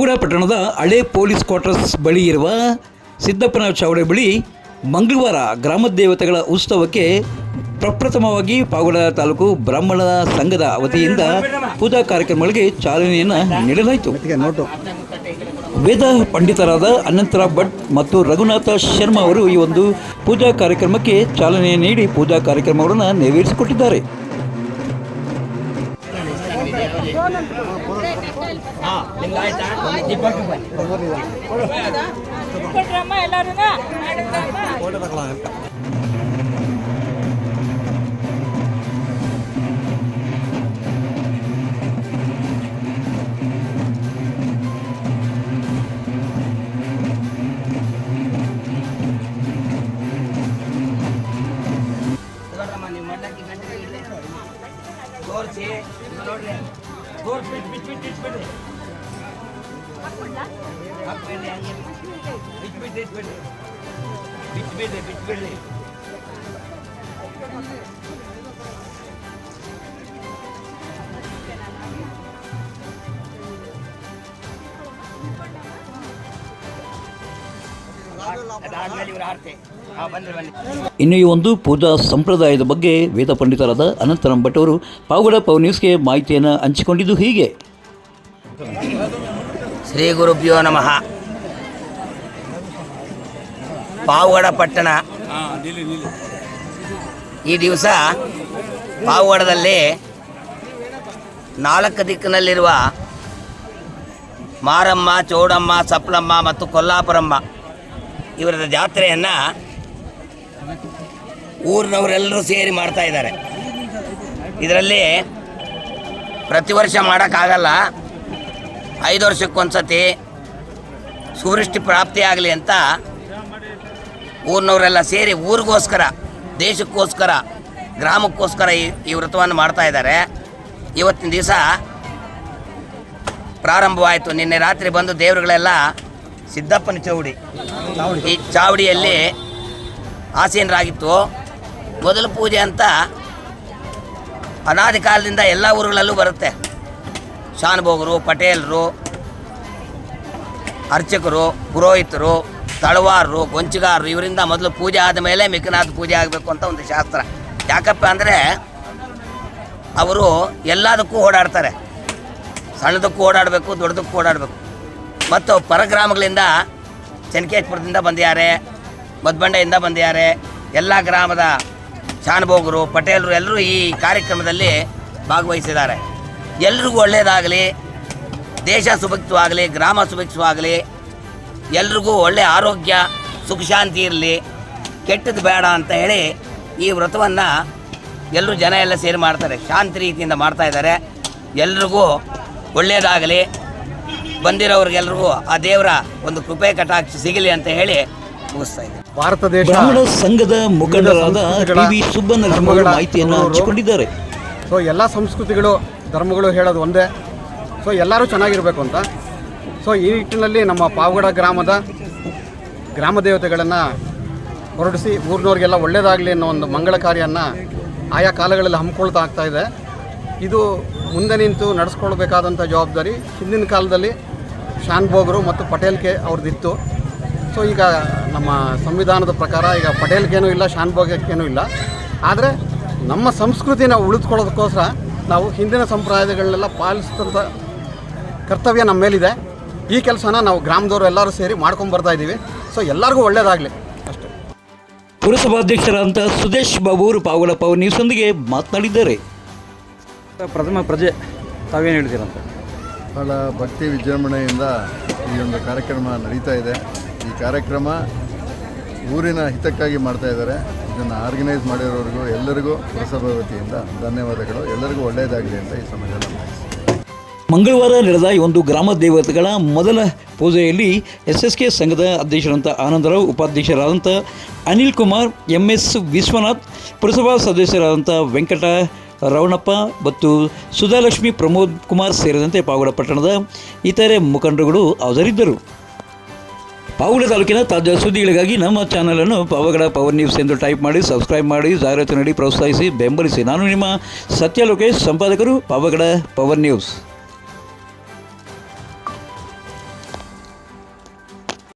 ಪಾವಗಡ ಪಟ್ಟಣದ ಹಳೆ police quarters ಬಳಿ ಇರುವ ಸಿದ್ದಪ್ಪನ ಚಾವಡೆ ಬಳಿ ಮಂಗಳವಾರ ಗ್ರಾಮ ದೇವತೆಗಳ ಉತ್ಸವಕ್ಕೆ ಪ್ರಪ್ರಥಮವಾಗಿ ಪಾವಗಡ ತಾಲೂಕು ಬ್ರಾಹ್ಮಣ ಸಂಘದ ವತಿಯಿಂದ ಪೂಜಾ ಕಾರ್ಯಕ್ರಮಗಳಿಗೆ ಚಾಲನೆಯನ್ನು ನೀಡಲಾಯಿತು. ವೇದ ಪಂಡಿತರಾದ ಅನಂತರ ಭಟ್ ಮತ್ತು ರಘುನಾಥ ಶರ್ಮಾ ಅವರು ಈ ಒಂದು ಪೂಜಾ ಕಾರ್ಯಕ್ರಮಕ್ಕೆ ಚಾಲನೆ ನೀಡಿ ಪೂಜಾ ಕಾರ್ಯಕ್ರಮಗಳನ್ನು ನೆರವೇರಿಸಿಕೊಟ್ಟಿದ್ದಾರೆ. ಕೊಟ್ರಮ್ಮ ಎಲ್ಲರೂ ತೋರಿಸಿ ನೋಡ್ರಿ ತೋರಿಸಿ ಬಿಟ್ಟು ಬಿಟ್ಟು ಬಿಟ್ಟು ಇಟ್ಬಿಡ್ರಿ ಹಾಕ್ಬೇಡ್ರಿ ಹಂಗೆ ಬಿಟ್ಬಿಟ್ಟು ಇಟ್ಬಿಡ್ರಿ ಇನ್ನು ಈ ಒಂದು ಪೂಜಾ ಸಂಪ್ರದಾಯದ ಬಗ್ಗೆ ವೇದ ಪಂಡಿತರಾದ ಅನಂತರಾಮ್ ಭಟ್ ಅವರು ಪಾವಗಡ ಗೆ ನ್ಯೂಸ್ಗೆ ಮಾಹಿತಿಯನ್ನು ಹಂಚಿಕೊಂಡಿದ್ದು ಹೀಗೆ. ಶ್ರೀ ಗುರುಭ್ಯೋ ನಮಃ. ಪಾವಗಡ ಪಟ್ಟಣ. ಈ ದಿವಸ ಪಾವಗಡದಲ್ಲಿ ನಾಲ್ಕು ದಿಕ್ಕಿನಲ್ಲಿರುವ ಮಾರಮ್ಮ ಚೌಡಮ್ಮ ಸಪ್ಲಮ್ಮ ಮತ್ತು ಕೊಲ್ಲಾಪುರಮ್ಮ ಇವರ ಜಾತ್ರೆಯನ್ನು ಊರಿನವರೆಲ್ಲರೂ ಸೇರಿ ಮಾಡ್ತಾ ಇದ್ದಾರೆ. ಇದರಲ್ಲಿ ಪ್ರತಿ ವರ್ಷ ಮಾಡೋಕ್ಕಾಗಲ್ಲ. ಐದು ವರ್ಷಕ್ಕೊಂದ್ಸತಿ ಸುವೃಷ್ಟಿ ಪ್ರಾಪ್ತಿ ಆಗಲಿ ಅಂತ ಊರಿನವರೆಲ್ಲ ಸೇರಿ ಊರಿಗೋಸ್ಕರ, ದೇಶಕ್ಕೋಸ್ಕರ, ಗ್ರಾಮಕ್ಕೋಸ್ಕರ ಈ ಈ ವ್ರತವನ್ನು ಮಾಡ್ತಾ ಇದ್ದಾರೆ. ಇವತ್ತಿನ ದಿವಸ ಪ್ರಾರಂಭವಾಯಿತು. ನಿನ್ನೆ ರಾತ್ರಿ ಬಂದು ದೇವರುಗಳೆಲ್ಲ ಸಿದ್ದಪ್ಪನ ಚೌಡಿ, ಈ ಚಾವಡಿಯಲ್ಲಿ ಆಸೀನರಾಗಿತ್ತು. ಮೊದಲ ಪೂಜೆ ಅಂತ ಅನಾದಿ ಕಾಲದಿಂದ ಎಲ್ಲ ಊರುಗಳಲ್ಲೂ ಬರುತ್ತೆ. ಶಾನುಭೋಗರು, ಪಟೇಲರು ಅರ್ಚಕರು, ಪುರೋಹಿತರು, ತಳವಾರರು, ಗೊಂಚಗಾರರು, ಇವರಿಂದ ಮೊದಲು ಪೂಜೆ ಆದ ಮೇಲೆ ಮಿಕ್ಕನಾದ ಪೂಜೆ ಆಗಬೇಕು ಅಂತ ಒಂದು ಶಾಸ್ತ್ರ. ಯಾಕಪ್ಪ ಅಂದರೆ ಅವರು ಎಲ್ಲದಕ್ಕೂ ಓಡಾಡ್ತಾರೆ. ಸಣ್ಣದಕ್ಕೂ ಓಡಾಡಬೇಕು, ದೊಡ್ಡದಕ್ಕೂ ಓಡಾಡಬೇಕು. ಮತ್ತು ಪರಗ್ರಾಮಗಳಿಂದ ಚನ್ಕೇಶ್ಪುರದಿಂದ ಬಂದಿದ್ದಾರೆ, ಮದ್ಬಂಡೆಯಿಂದ ಬಂದಿದ್ದಾರೆ, ಎಲ್ಲ ಗ್ರಾಮದ ಶಾನುಭೋಗರು, ಪಟೇಲರು ಎಲ್ಲರೂ ಈ ಕಾರ್ಯಕ್ರಮದಲ್ಲಿ ಭಾಗವಹಿಸಿದ್ದಾರೆ. ಎಲ್ರಿಗೂ ಒಳ್ಳೆಯದಾಗಲಿ ದೇಶ ಸುಭಿಕ್ಷವಾಗಲಿ ಗ್ರಾಮ ಸುಭಿಕ್ಷವಾಗಲಿ ಎಲ್ರಿಗೂ ಒಳ್ಳೆಯ ಆರೋಗ್ಯ ಸುಖ ಶಾಂತಿ ಇರಲಿ. ಕೆಟ್ಟದ್ದು ಬೇಡ ಅಂತ ಹೇಳಿ ಈ ವ್ರತವನ್ನು ಎಲ್ಲರೂ ಜನ ಎಲ್ಲ ಸೇರಿ ಮಾಡ್ತಾರೆ. ಶಾಂತಿ ರೀತಿಯಿಂದ ಮಾಡ್ತಾ ಇದ್ದಾರೆ. ಎಲ್ರಿಗೂ ಒಳ್ಳೆಯದಾಗಲಿ ಬಂದಿರೋರಿಗೆಲ್ರಿಗೂ ಆ ದೇವರ ಒಂದು ಕೃಪೆ ಕಟಾಕ್ಷ ಸಿಗಲಿ ಅಂತ ಹೇಳಿ ಮುಗಿಸ್ತಾ ಇದ್ದೀನಿ. ಭಾರತ ದೇಶ ಬ್ರಾಹ್ಮಣ ಸಂಘದ ಮುಖಂಡರಾದ ಟಿ ವಿ ಸುಬ್ಬನರಸಿಂಹ ಮಾಹಿತಿಯನ್ನು ಹಂಚಿಕೊಂಡಿದ್ದಾರೆ. ಸೊ ಎಲ್ಲ ಸಂಸ್ಕೃತಿಗಳು ಧರ್ಮಗಳು ಹೇಳೋದು ಒಂದೇ. ಸೊ ಎಲ್ಲರೂ ಚೆನ್ನಾಗಿರಬೇಕು ಅಂತ. ಸೊ ಈ ನಿಟ್ಟಿನಲ್ಲಿ ನಮ್ಮ ಪಾವಗಡ ಗ್ರಾಮದ ಗ್ರಾಮ ದೇವತೆಗಳನ್ನು ಹೊರಡಿಸಿ ಊರಿನವ್ರಿಗೆಲ್ಲ ಒಳ್ಳೆಯದಾಗಲಿ ಅನ್ನೋ ಒಂದು ಮಂಗಳ ಕಾರ್ಯವನ್ನು ಆಯಾ ಕಾಲಗಳಲ್ಲಿ ಹಮ್ಮಿಕೊಳ್ತಾ ಆಗ್ತಾ ಇದೆ. ಇದು ಮುಂದೆ ನಿಂತು ನಡೆಸ್ಕೊಳ್ಬೇಕಾದಂಥ ಜವಾಬ್ದಾರಿ ಹಿಂದಿನ ಕಾಲದಲ್ಲಿ ಶಾನ್ಭೋಗರು ಮತ್ತು ಪಟೇಲ್ಕೆ ಅವ್ರದ್ದಿತ್ತು. ಸೊ ಈಗ ನಮ್ಮ ಸಂವಿಧಾನದ ಪ್ರಕಾರ ಈಗ ಪಟೇಲ್ಗೇನೂ ಇಲ್ಲ ಶಾನ್ಭೋಗಕ್ಕೇನೂ ಇಲ್ಲ. ಆದರೆ ನಮ್ಮ ಸಂಸ್ಕೃತಿನ ಉಳಿದುಕೊಳ್ಳೋದಕ್ಕೋಸ್ಕರ ನಾವು ಹಿಂದಿನ ಸಂಪ್ರದಾಯಗಳನ್ನೆಲ್ಲ ಪಾಲಿಸಿದಂಥ ಕರ್ತವ್ಯ ನಮ್ಮ ಮೇಲಿದೆ. ಈ ಕೆಲಸನ ನಾವು ಗ್ರಾಮದವರು ಎಲ್ಲರೂ ಸೇರಿ ಮಾಡ್ಕೊಂಡು ಬರ್ತಾ ಇದ್ದೀವಿ ಸೊ ಎಲ್ಲರಿಗೂ ಒಳ್ಳೆಯದಾಗಲಿ ಅಷ್ಟೇ. ಪುರಸಭಾಧ್ಯಕ್ಷರಾದಂಥ ಸುದೇಶ್ ಬಾಬು ಅವರು ಪಾವಗಡ ಅವರು ನ್ಯೂಸ್ನೊಂದಿಗೆ ಮಾತನಾಡಿದ್ದಾರೆ. ಪ್ರಥಮ ಪ್ರಜೆ ತಾವೇನು ಹೇಳ್ತೀರಂತ ಬಹಳ ಭಕ್ತಿ ವಿಜೃಂಭಣೆಯಿಂದ ಈ ಒಂದು ಕಾರ್ಯಕ್ರಮ ನಡೀತಾ ಇದೆ. ಈ ಕಾರ್ಯಕ್ರಮ ಊರಿನ ಹಿತಕ್ಕಾಗಿ ಮಾಡ್ತಾ ಇದ್ದಾರೆ. ಇದನ್ನು ಆರ್ಗನೈಸ್ ಮಾಡಿರೋರಿಗೂ ಎಲ್ಲರಿಗೂ ಪುರಸಭಾ ವತಿಯಿಂದ ಧನ್ಯವಾದಗಳು. ಎಲ್ಲರಿಗೂ ಒಳ್ಳೆಯದಾಗಲಿ ಅಂತ ಈ ಸಮಯದಲ್ಲಿ. ಮಂಗಳವಾರ ನಡೆದ ಒಂದು ಗ್ರಾಮ ದೇವತೆಗಳ ಮೊದಲ ಪೂಜೆಯಲ್ಲಿ ಎಸ್ ಎಸ್ ಕೆ ಸಂಘದ ಅಧ್ಯಕ್ಷರಂತ ಆನಂದರಾವ್ ಉಪಾಧ್ಯಕ್ಷರಾದಂಥ ಅನಿಲ್ ಕುಮಾರ್ ಎಂ ಎಸ್ ವಿಶ್ವನಾಥ್, ಪುರಸಭಾ ಸದಸ್ಯರಾದಂಥ ವೆಂಕಟ ರವಣಪ್ಪ ಮತ್ತು ಸುಧಾಲಕ್ಷ್ಮಿ ಪ್ರಮೋದ್ ಕುಮಾರ್ ಸೇರಿದಂತೆ ಪಾವಗಡ ಪಟ್ಟಣದ ಇತರೆ ಮುಖಂಡರುಗಳು ಹಾಜರಿದ್ದರು. ಪಾವಗಡ ತಾಲೂಕಿನ ತಾಜಾ ಸುದ್ದಿಗಳಿಗಾಗಿ ನಮ್ಮ ಚಾನಲನ್ನು ಪಾವಗಡ ಪವರ್ ನ್ಯೂಸ್ ಎಂದು ಟೈಪ್ ಮಾಡಿ, ಸಬ್ಸ್ಕ್ರೈಬ್ ಮಾಡಿ ಜಾಹೀರಾತು ನೀಡಿ ಪ್ರೋತ್ಸಾಹಿಸಿ, ಬೆಂಬಲಿಸಿ. ನಾನು ನಿಮ್ಮ ಸತ್ಯ ಲೋಕೇಶ್ ಸಂಪಾದಕರು ಪಾವಗಡ ಪವರ್ ನ್ಯೂಸ್.